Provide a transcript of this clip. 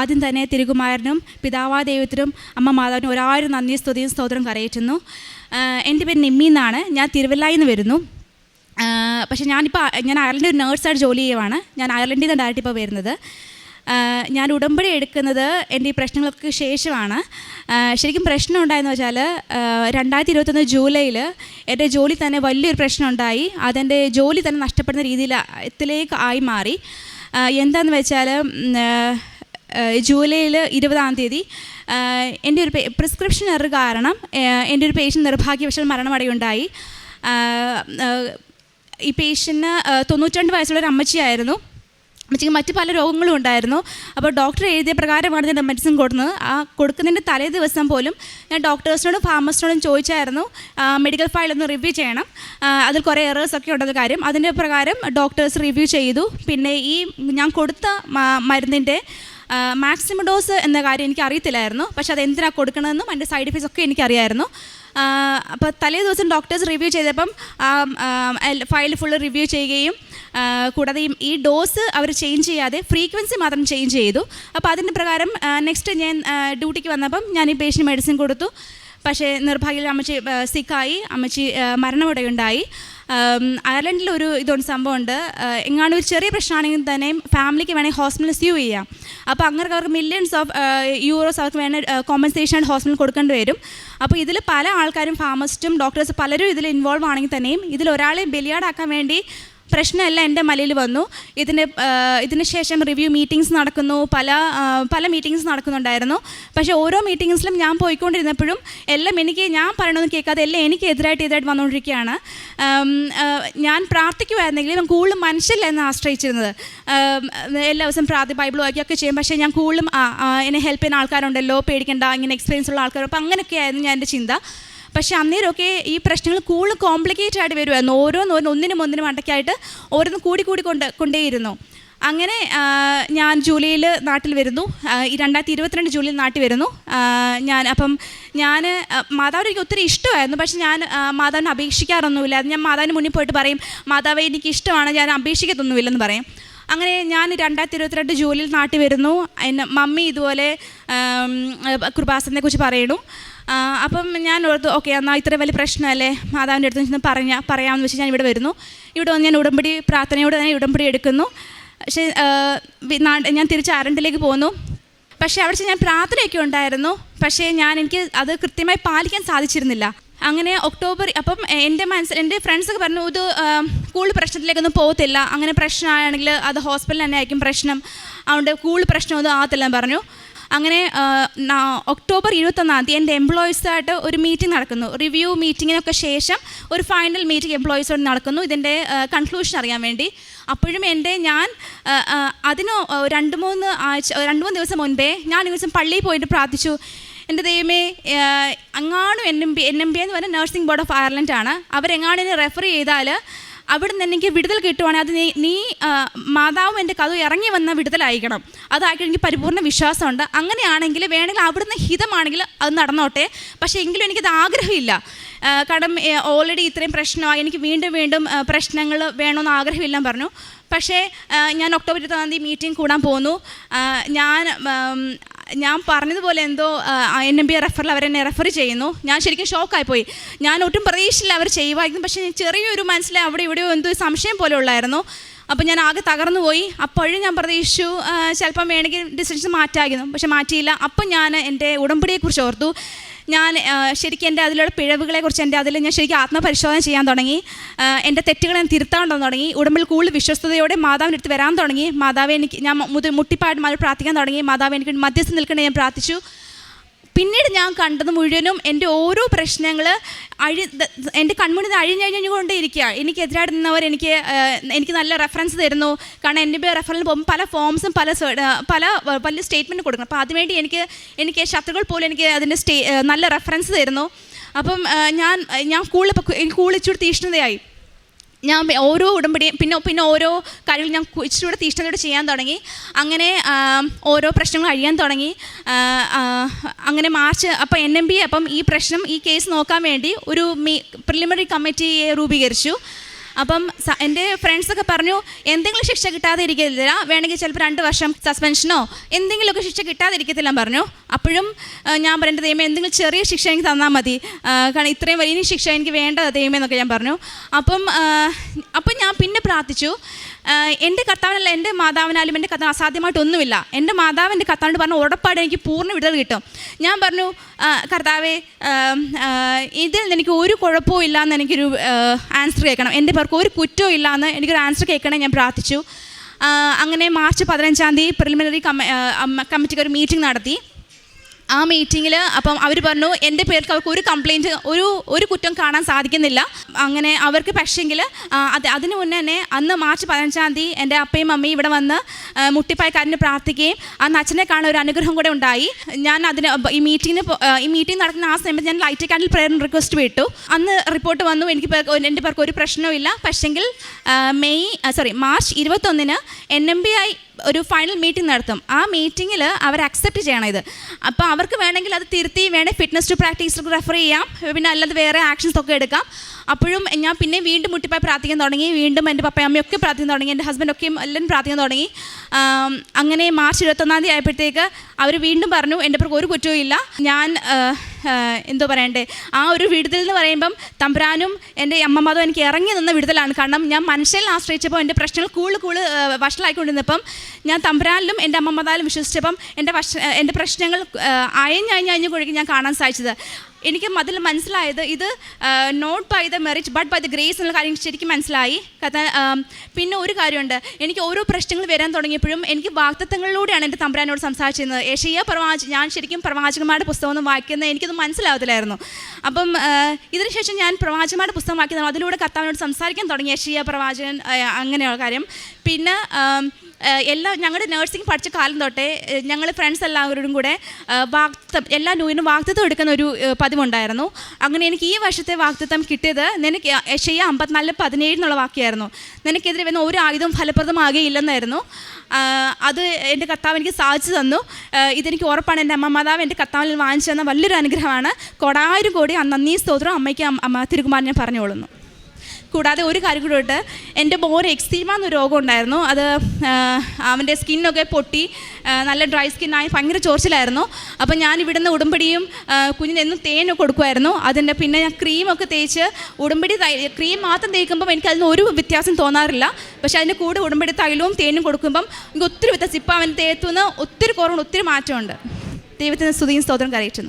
ആദ്യം തന്നെ തിരുകുമാരനും പിതാവാ ദൈവത്തിനും അമ്മ മാതാവിനും ഒരായിരം നന്ദി സ്തുതിയും സ്തോത്രം കരയറ്റുന്നു. എന്റെ പേര് നിമ്മി എന്നാണ്. ഞാൻ തിരുവല്ലായിൽ നിന്ന് വരുന്നു. പക്ഷേ ഞാനിപ്പോൾ ഞാൻ അയർലൻഡിൽ ഒരു നേഴ്സായിട്ട് ജോലി ചെയ്യുവാണ്. ഞാൻ അയർലൻഡിൽ നിന്ന് ഡയറക്റ്റ് ഇപ്പോൾ വരുന്നത്. ഞാൻ ഉടമ്പടി എടുക്കുന്നത് എന്റെ ഈ പ്രശ്നങ്ങൾക്ക് ശേഷമാണ്. ശരിക്കും പ്രശ്നം ഉണ്ടായെന്ന് വെച്ചാൽ രണ്ടായിരത്തി ഇരുപത്തൊന്ന് ജൂലൈയിൽ എന്റെ ജോലി തന്നെ വലിയൊരു പ്രശ്നം ഉണ്ടായി. അതെന്റെ ജോലി തന്നെ നഷ്ടപ്പെടുന്ന രീതിയിൽ ത്തിലേക്ക് ആയി മാറി. എന്താണെന്ന് വെച്ചാൽ ജൂലൈയിൽ ഇരുപതാം തീയതി. എന്റെ ഒരു പ്രിസ്ക്രിപ്ഷൻ എറർ കാരണം എന്റെ ഒരു പേഷ്യന്റ് നിർഭാഗ്യവശാൽ മരണമടയുണ്ടായി. ഈ പേഷ്യന് തൊണ്ണൂറ്റിരണ്ട് വയസ്സുള്ള ഒരു അമ്മച്ചിയായിരുന്നു. അമ്മച്ചിക്ക് മറ്റ് പല രോഗങ്ങളും ഉണ്ടായിരുന്നു. അപ്പോൾ ഡോക്ടർ എഴുതിയ പ്രകാരമാണ് ഞാൻ മെഡിസിൻ കൊടുക്കുന്നത്. ആ കൊടുക്കുന്നതിന്റെ തലേ ദിവസം പോലും ഞാൻ ഡോക്ടേഴ്സിനോടും ഫാർമസിനോടും ചോദിച്ചായിരുന്നു മെഡിക്കൽ ഫയൽ ഒന്ന് റിവ്യൂ ചെയ്യണം. അതിൽ കുറേ എറേഴ്സ് ഒക്കെ ഉണ്ടെന്ന കാര്യം. അതിന്റെ പ്രകാരം ഡോക്ടേഴ്സ് റിവ്യൂ ചെയ്തു. പിന്നെ ഈ ഞാൻ കൊടുത്ത മരുന്നിന്റെ മാക്സിമം ഡോസ് എന്ന കാര്യം എനിക്ക് അറിയത്തില്ലായിരുന്നു. പക്ഷെ അത് എന്തിനാണ് കൊടുക്കണമെന്നും അതിന്റെ സൈഡ് എഫക്ട്സ് ഒക്കെ എനിക്കറിയായിരുന്നു. അപ്പോൾ തലേ ദിവസം ഡോക്ടേഴ്സ് റിവ്യൂ ചെയ്തപ്പം ഫയൽ ഫുൾ റിവ്യൂ ചെയ്യുകയും കൂടാതെ ഈ- ഡോസ് അവർ ചേഞ്ച് ചെയ്യാതെ ഫ്രീക്വൻസി മാത്രം ചേഞ്ച് ചെയ്തു. അപ്പോൾ അതിന്റെ പ്രകാരം നെക്സ്റ്റ് ഞാൻ ഡ്യൂട്ടിക്ക് വന്നപ്പം ഞാൻ ഈ പേഷ്യന്റ് മെഡിസിൻ കൊടുത്തു. പക്ഷേ നിർഭാഗ്യം അമ്മച്ചി സിക്കായി അമ്മച്ചി മരണമുടയുണ്ടായി. അയർലൻഡിൽ ഒരു ഇതൊരു സംഭവമുണ്ട്. എങ്ങാണ്ട് ഒരു ചെറിയ പ്രശ്നമാണെങ്കിൽ തന്നെയും ഫാമിലിക്ക് വേണമെങ്കിൽ ഹോസ്പിറ്റലിൽ സ്യൂ ചെയ്യാം. അപ്പോൾ അങ്ങനെ അവർക്ക് മില്യൺസ് ഓഫ് യൂറോസ് അവർക്ക് വേണ കോമ്പൻസേഷൻ ആയിട്ട് ഹോസ്പിറ്റലിൽ കൊടുക്കേണ്ടി വരും. അപ്പോൾ ഇതിൽ പല ആൾക്കാരും ഫാമസിസ്റ്റും ഡോക്ടേഴ്സ് പലരും ഇതിൽ ഇൻവോൾവ് ആണെങ്കിൽ തന്നെയും ഇതിൽ ഒരാളെ ബലിയാടാക്കാൻ വേണ്ടി പ്രശ്നമല്ല എന്റെ മലയിൽ വന്നു. ഇതിന് ഇതിന് ശേഷം റിവ്യൂ മീറ്റിംഗ്സ് നടക്കുന്നു. പല പല മീറ്റിങ്സ് നടക്കുന്നുണ്ടായിരുന്നു. പക്ഷേ ഓരോ മീറ്റിങ്സിലും ഞാൻ പോയിക്കൊണ്ടിരുന്നപ്പോഴും എല്ലാം എനിക്ക് ഞാൻ പറയണമെന്ന് കേൾക്കാതെ എല്ലാം എനിക്ക് എതിരായിട്ട് എതിരായിട്ട് വന്നുകൊണ്ടിരിക്കുകയാണ്. ഞാൻ പ്രാർത്ഥിക്കുമായിരുന്നെങ്കിലും കൂടുതലും മനുഷ്യരിലായിരുന്നു ആശ്രയിച്ചിരുന്നത്. എല്ലാ ദിവസം പ്രാർത്ഥി ബൈബിൾ വായിക്കുകയൊക്കെ ചെയ്യും. പക്ഷേ ഞാൻ കൂടുതലും എന്നെ ഹെൽപ്പ് ചെയ്യുന്ന ആൾക്കാരുണ്ടല്ലോ പേടിക്കണ്ട ഇങ്ങനെ എക്സ്പീരിയൻസ് ഉള്ള ആൾക്കാർ അപ്പോൾ അങ്ങനെയൊക്കെ ആയിരുന്നു ഞാൻ എന്റെ ചിന്ത. പക്ഷേ അന്നേരമൊക്കെ ഈ പ്രശ്നങ്ങൾ കൂടുതൽ കോംപ്ലിക്കേറ്റഡ് ആയിട്ട് വരുമായിരുന്നു ഓരോന്ന് ഒന്നിനും ഒന്നിനും അടക്കായിട്ട് ഓരോന്ന് കൂടി കൂടി കൊണ്ട് കൊണ്ടേയിരുന്നു. അങ്ങനെ ഞാൻ ജൂലൈയിൽ നാട്ടിൽ വരുന്നു. രണ്ടായിരത്തി ഇരുപത്തിരണ്ട് ജൂലൈയിൽ നാട്ടിൽ വരുന്നു. ഞാൻ അപ്പം ഞാൻ മാതാവിന് എനിക്ക് ഒത്തിരി ഇഷ്ടമായിരുന്നു. പക്ഷെ ഞാൻ മാതാവിനെ അപേക്ഷിക്കാറൊന്നുമില്ല. ഞാൻ മാതാവിന് മുന്നിൽ പോയിട്ട് പറയും മാതാവ് എനിക്ക് ഇഷ്ടമാണ്. ഞാൻ അപേക്ഷിക്കത്തൊന്നുമില്ലെന്ന് പറയും. അങ്ങനെ ഞാൻ രണ്ടായിരത്തി ഇരുപത്തിരണ്ട് ജൂലൈയിൽ നാട്ടിൽ വരുന്നു. എന്നെ മമ്മി ഇതുപോലെ കൃപാസനെ കുറിച്ച് പറയണു അപ്പം ഞാൻ ഓർത്തു ഓക്കെ എന്നാൽ ഇത്ര വലിയ പ്രശ്നമല്ലേ? മാതാവിന്റെ അടുത്ത് നിന്ന് പറഞ്ഞ പറയാമെന്ന് വെച്ച് ഞാൻ ഇവിടെ വരുന്നു. ഇവിടെ വന്ന് ഞാൻ ഉടമ്പടി പ്രാർത്ഥനയോട് തന്നെ ഉടമ്പടി എടുക്കുന്നു. പക്ഷേ ഞാൻ തിരിച്ച് അരണ്ടിലേക്ക് പോന്നു. പക്ഷേ അവിടെ ഞാൻ പ്രാർത്ഥനയൊക്കെ ഉണ്ടായിരുന്നു. പക്ഷേ ഞാൻ എനിക്ക് അത് കൃത്യമായി പാലിക്കാൻ സാധിച്ചിരുന്നില്ല. അങ്ങനെ ഒക്ടോബർ അപ്പം എന്റെ മനസ്സിൽ എന്റെ ഫ്രണ്ട്സൊക്കെ പറഞ്ഞു ഇത് കൂടുതൽ പ്രശ്നത്തിലേക്കൊന്നും പോകത്തില്ല. അങ്ങനെ പ്രശ്നമാണെങ്കിൽ അത് ഹോസ്പിറ്റലിൽ തന്നെ ആയിരിക്കും പ്രശ്നം. അതുകൊണ്ട് കൂടുതൽ പ്രശ്നമൊന്നും ആകത്തില്ല പറഞ്ഞു. അങ്ങനെ ഒക്ടോബർ ഇരുപത്തൊന്നാം തീയതി എന്റെ എംപ്ലോയീസായിട്ട് ഒരു മീറ്റിംഗ് നടക്കുന്നു. റിവ്യൂ മീറ്റിങ്ങിനൊക്കെ ശേഷം ഒരു ഫൈനൽ മീറ്റിംഗ് എംപ്ലോയീസോട് നടക്കുന്നു. ഇതിന്റെ കൺക്ലൂഷൻ അറിയാൻ വേണ്ടി. അപ്പോഴും എന്റെ ഞാൻ അതിന് രണ്ട് മൂന്ന് ആഴ്ച രണ്ട് മൂന്ന് ദിവസം മുൻപേ ഞാൻ ഒരു ദിവസം പള്ളിയിൽ പോയിട്ട് പ്രാർത്ഥിച്ചു. എന്റെ ദൈവമേ അങ്ങാണും N M B N M B എന്ന് പറഞ്ഞ നഴ്സിംഗ് ബോർഡ് ഓഫ് അയർലൻഡാണ്. എന്നെ റെഫർ ചെയ്താൽ അവിടെ നിന്ന് എനിക്ക് വിടുതൽ കിട്ടുവാണെങ്കിൽ അത് നീ നീ മാതാവും എന്റെ കഥ ഇറങ്ങി വന്ന വിടുതലായിരിക്കണം. അതായിട്ട് എനിക്ക് പരിപൂർണ വിശ്വാസമുണ്ട്. അങ്ങനെയാണെങ്കിൽ വേണമെങ്കിൽ അവിടുന്ന് ഹിതമാണെങ്കിൽ അത് നടന്നോട്ടെ. പക്ഷേ എങ്കിലും എനിക്കത് ആഗ്രഹമില്ല. കാരണം ഓൾറെഡി ഇത്രയും പ്രശ്നമായി എനിക്ക് വീണ്ടും വീണ്ടും പ്രശ്നങ്ങൾ വേണമെന്ന് ആഗ്രഹമില്ല പറഞ്ഞു. പക്ഷേ ഞാൻ ഒക്ടോബർ ഇരുപത്തൊന്നാം തീയതി മീറ്റിംഗ് കൂടാൻ പോന്നു ഞാൻ ഞാൻ പറഞ്ഞതുപോലെ എന്തോ എൻ എം ബി റെഫറിൽ അവരെന്നെ റെഫർ ചെയ്യുന്നു. ഞാൻ ശരിക്കും ഷോക്കായി പോയി ഞാൻ ഒട്ടും പ്രതീക്ഷയില്ല അവർ ചെയ്യുമായിരുന്നു. പക്ഷേ ചെറിയൊരു മനസ്സിൽ അവിടെ ഇവിടെയോ എന്തോ സംശയം പോലെ ഉള്ളായിരുന്നു. അപ്പോൾ ഞാൻ ആകെ തകർന്നു പോയി. അപ്പോഴും ഞാൻ പ്രതീക്ഷിച്ചു ചിലപ്പം വേണമെങ്കിൽ ഡിസിഷൻ മാറ്റായിരുന്നു പക്ഷെ മാറ്റിയില്ല. അപ്പം ഞാൻ എന്റെ ഉടമ്പടിയെക്കുറിച്ച് ഓർത്തു. ഞാൻ ശരിക്കും എന്റെ അതിലുള്ള പിഴവുകളെക്കുറിച്ച് എന്റെ അതിൽ ഞാൻ ശരിക്കും ആത്മപരിശോധന ചെയ്യാൻ തുടങ്ങി. എന്റെ തെറ്റുകൾ ഞാൻ തിരുത്താൻ തുടങ്ങി. ഉടമ്പിൽ കൂടുതൽ വിശ്വസ്തയോടെ മാതാവിന്റെ അടുത്ത് വരാൻ തുടങ്ങി. മാതാവ് എനിക്ക് ഞാൻ മാറി പ്രാർത്ഥിക്കാൻ തുടങ്ങി. മാതാവ് എനിക്ക് മധ്യസ്ഥം നിൽക്കണേ ഞാൻ പ്രാർത്ഥിച്ചു. പിന്നീട് ഞാൻ കണ്ടത് മുഴുവനും എന്റെ ഓരോ പ്രശ്നങ്ങൾ അഴി എന്റെ കൺമുന്നിൽ അഴിഞ്ഞഴിഞ്ഞുകൊണ്ടേ ഇരിക്കുക എനിക്കെതിരായിട്ട് നിന്നവർ എനിക്ക് എനിക്ക് നല്ല റെഫറൻസ് തരുന്നു. കാരണം എന്റെ റെഫറൽ പോകുമ്പോൾ പല ഫോംസും പല പല പല സ്റ്റേറ്റ്മെന്റ് കൊടുക്കണം. അപ്പോൾ അതിനുവേണ്ടി എനിക്ക് എനിക്ക് ശത്രുക്കൾ പോലും എനിക്ക് അതിന്റെ സ്റ്റേ നല്ല റെഫറൻസ് തരുന്നു. അപ്പം ഞാൻ ഞാൻ കൂടുതൽ എനിക്ക് കൂടുതൽ തീഷ്ണതയായി. ഞാൻ ഓരോ ഉടമ്പടിയും പിന്നെ പിന്നെ ഓരോ കാര്യങ്ങൾ ഞാൻ ഇച്ചിരൂടെ ഇച്ചിരി തീഷ്ണതയോടെ ചെയ്യാൻ തുടങ്ങി. അങ്ങനെ ഓരോ പ്രശ്നങ്ങൾ അഴിയാൻ തുടങ്ങി. അങ്ങനെ മാർച്ച് അപ്പോൾ എൻ എം ബി അപ്പം ഈ പ്രശ്നം ഈ കേസ് നോക്കാൻ വേണ്ടി ഒരു മീ പ്രിലിമിനറി കമ്മിറ്റിയെ രൂപീകരിച്ചു. അപ്പം എന്റെ ഫ്രണ്ട്സൊക്കെ പറഞ്ഞു എന്തെങ്കിലും ശിക്ഷ കിട്ടാതെ ഇരിക്കത്തില്ല വേണമെങ്കിൽ ചിലപ്പോൾ രണ്ട് വർഷം സസ്പെൻഷനോ എന്തെങ്കിലുമൊക്കെ ശിക്ഷ കിട്ടാതെ ഇരിക്കത്തില്ല പറഞ്ഞു. അപ്പോഴും ഞാൻ പറയേണ്ടത് ദൈവം എന്തെങ്കിലും ചെറിയ ശിക്ഷ എനിക്ക് തന്നാൽ മതി. കാരണം ഇത്രയും വലിയ ശിക്ഷ എനിക്ക് വേണ്ട ദൈവം എന്നൊക്കെ ഞാൻ പറഞ്ഞു. അപ്പം അപ്പം ഞാൻ പിന്നെ പ്രാർത്ഥിച്ചു. എന്റെ കർത്താവിനല്ല എന്റെ മാതാവിനാലും എന്റെ കർത്താവ് അസാധ്യമായിട്ടൊന്നുമില്ല. എന്റെ മാതാവ് എന്റെ കർത്താവിനോട് പറഞ്ഞു ഉറപ്പാട് എനിക്ക് പൂർണ വിടുതൽ കിട്ടും. ഞാൻ പറഞ്ഞു കർത്താവെ ഇതിൽ എനിക്ക് ഒരു കുഴപ്പവും ഇല്ല എന്ന് എനിക്കൊരു ആൻസർ കേൾക്കണം. എന്റെ പേർക്ക് ഒരു കുറ്റവും ഇല്ല എന്ന് എനിക്കൊരു ആൻസർ കേൾക്കണേ ഞാൻ പ്രാർത്ഥിച്ചു. അങ്ങനെ മാർച്ച് പതിനഞ്ചാം തീയതി പ്രിലിമിനറി കമ്മിറ്റിക്ക് ഒരു മീറ്റിംഗ് നടത്തി. ആ മീറ്റിങ്ങിൽ അപ്പം അവർ പറഞ്ഞു എന്റെ പേർക്ക് അവർക്ക് ഒരു കംപ്ലയിന്റ് ഒരു ഒരു കുറ്റം കാണാൻ സാധിക്കുന്നില്ല. അങ്ങനെ അവർക്ക് പക്ഷേങ്കിൽ അത് അതിന് മുന്നേ തന്നെ അന്ന് മാർച്ച് പതിനഞ്ചാം തീയതി എന്റെ അപ്പയും അമ്മയും ഇവിടെ വന്ന് മുട്ടിപ്പായക്കാരന് പ്രാർത്ഥിക്കുകയും അന്ന് അച്ഛനെ കാണാൻ ഒരു അനുഗ്രഹം കൂടെ ഉണ്ടായി. ഞാൻ അതിന് ഈ മീറ്റിങ്ങിന് ഈ മീറ്റിംഗ് നടക്കുന്ന ആ സമയത്ത് ഞാൻ ലൈറ്റ് കാൻഡിൽ പ്രെയർ റിക്വസ്റ്റ് വിട്ടു. അന്ന് റിപ്പോർട്ട് വന്നു എനിക്ക് എന്റെ പേർക്ക് ഒരു പ്രശ്നവും ഇല്ല പക്ഷെങ്കിൽ മെയ് സോറി മാർച്ച് ഇരുപത്തൊന്നിന് എൻ എം ബി ഐ ഒരു ഫൈനൽ മീറ്റിംഗ് നടത്തും. ആ മീറ്റിങ്ങിൽ അവർ അക്സെപ്റ്റ് ചെയ്യണം ഇത്. അപ്പോൾ അവർക്ക് വേണമെങ്കിൽ അത് തിരുത്തി വേണേൽ ഫിറ്റ്നസ് ടു പ്രാക്ടീസ് റെഫർ ചെയ്യാം. പിന്നെ അല്ലാതെ വേറെ ആക്ഷൻസ് ഒക്കെ എടുക്കാം. അപ്പോഴും ഞാൻ പിന്നെ വീണ്ടും മുട്ടിപ്പായി പ്രാർത്ഥിക്കാൻ തുടങ്ങി. വീണ്ടും എന്റെ പപ്പയും അമ്മയൊക്കെ പ്രാർത്ഥിക്കാൻ തുടങ്ങി. എന്റെ ഹസ്ബൻഡൊക്കെയും എല്ലാവരും പ്രാർത്ഥിക്കാൻ തുടങ്ങി. അങ്ങനെ മാർച്ച് ഇരുപത്തൊന്നാം തീയതി ആയപ്പോഴത്തേക്ക് അവർ വീണ്ടും പറഞ്ഞു എന്റെ പേർക്ക് ഒരു കുറ്റവും ഇല്ല ഞാൻ എന്തോ പറയണ്ടേ? ആ ഒരു വിടുതൽ എന്ന് പറയുമ്പം തമ്പ്രാനും എന്റെ അമ്മമാതും എനിക്ക് ഇറങ്ങി നിന്ന വിടുതലാണ്. കാരണം ഞാൻ മനുഷ്യനെ ആശ്രയിച്ചപ്പോൾ എന്റെ പ്രശ്നങ്ങൾ കൂടുതൽ കൂടുതൽ വഷളായിക്കൊണ്ടിരുന്നപ്പം ഞാൻ തമ്പ്രാനിലും എന്റെ അമ്മമാതാലും വിശ്വസിച്ചപ്പം എന്റെ വശ എന്റെ പ്രശ്നങ്ങൾ അയഞ്ഞഴിഞ്ഞഴിഞ്ഞ് കൊഴുകി ഞാൻ കാണാൻ സാധിച്ചത്. എനിക്ക് അതിൽ മനസ്സിലായത് ഇത് not by the merit but by the grace എന്നുള്ള കാര്യം ശരിക്കും മനസ്സിലായി. കഥ പിന്നെ ഒരു കാര്യമുണ്ട്. എനിക്ക് ഓരോ പ്രശ്നങ്ങൾ വരാൻ തുടങ്ങിയപ്പോഴും എനിക്ക് വാക്തത്വങ്ങളിലൂടെയാണ് എന്റെ തമ്പുരാനോട് സംസാരിച്ചിരുന്നത്. ഏഷ്യ പ്രവാച ഞാൻ ശരിക്കും പ്രവാചകന്മാരുടെ പുസ്തകം ഒന്നും വായിക്കുന്നത് എനിക്കത് മനസ്സിലാവത്തില്ലായിരുന്നു. അപ്പം ഇതിനുശേഷം ഞാൻ പ്രവാചകന്മാരുടെ പുസ്തകം വായിക്കുന്നത് അതിലൂടെ കർത്താവിനോട് സംസാരിക്കാൻ തുടങ്ങി ഏഷ്യ പ്രവാചകൻ അങ്ങനെയുള്ള കാര്യം. പിന്നെ എല്ലാ ഞങ്ങളുടെ നഴ്സിംഗ് പഠിച്ച കാലം തൊട്ടേ ഞങ്ങൾ ഫ്രണ്ട്സ് എല്ലാവരോടും കൂടെ വാക്തം എല്ലാ ന്യൂവിനും വാക്തത്വം എടുക്കുന്ന ഒരു പതിവുണ്ടായിരുന്നു. അങ്ങനെ എനിക്ക് ഈ വർഷത്തെ വാക്തത്വം കിട്ടിയത് നിനക്ക് ഷെയ്യ അമ്പത്തിനാല് പതിനേഴ് എന്നുള്ള വാക്യമായിരുന്നു നിനക്കെതിരെ വന്ന ഒരു ആയുധം ഫലപ്രദമാകുകയില്ലെന്നായിരുന്നു അത് എന്റെ കർത്താവ് എനിക്ക് സാധിച്ചു തന്നു. ഇതെനിക്ക് ഉറപ്പാണ്. എന്റെ അമ്മ മാതാവ് എന്റെ കർത്താവിൽ വാങ്ങിച്ചു തന്ന വലിയൊരു അനുഗ്രഹമാണ്. കൊടായിരം കോടി നന്ദി സ്തോത്രം അമ്മയ്ക്ക് അമ്മ- തിരുകുമാരൻ ഞാൻ പറഞ്ഞോളുന്നു കൂടാതെ ഒരു കാര്യം കൂടെ ഉണ്ട്. എന്റെ മോന് എക്സീമ എന്ന രോഗം ഉണ്ടായിരുന്നു. അത് അവന്റെ സ്കിന്നൊക്കെ പൊട്ടി നല്ല ഡ്രൈ സ്കിന്നായി ഭയങ്കര ചോർച്ചിലായിരുന്നു അപ്പോൾ ഞാൻ ഇവിടുന്ന് ഉടുമ്പടിയും കുഞ്ഞിനെന്നും തേനൊക്കെ കൊടുക്കുമായിരുന്നു. അതിന്റെ പിന്നെ ഞാൻ ക്രീമൊക്കെ തേച്ച് ഉടുമ്പടി ക്രീം മാത്രം തേക്കുമ്പം എനിക്ക് അതിന് ഒരു വ്യത്യാസം തോന്നാറില്ല. പക്ഷേ അതിന്റെ കൂടെ ഉടുമ്പടി തൈലവും തേനും കൊടുക്കുമ്പം എനിക്ക് ഒത്തിരി വ്യത്യാസം. ഇപ്പം അവൻ തേത്തുനിന്ന് ഒത്തിരി കുറവുണ്ട് ഒത്തിരി മാറ്റമുണ്ട്. ദൈവത്തിന് സ്തുതിയും സ്തോത്രം കരയിട്ടുന്നു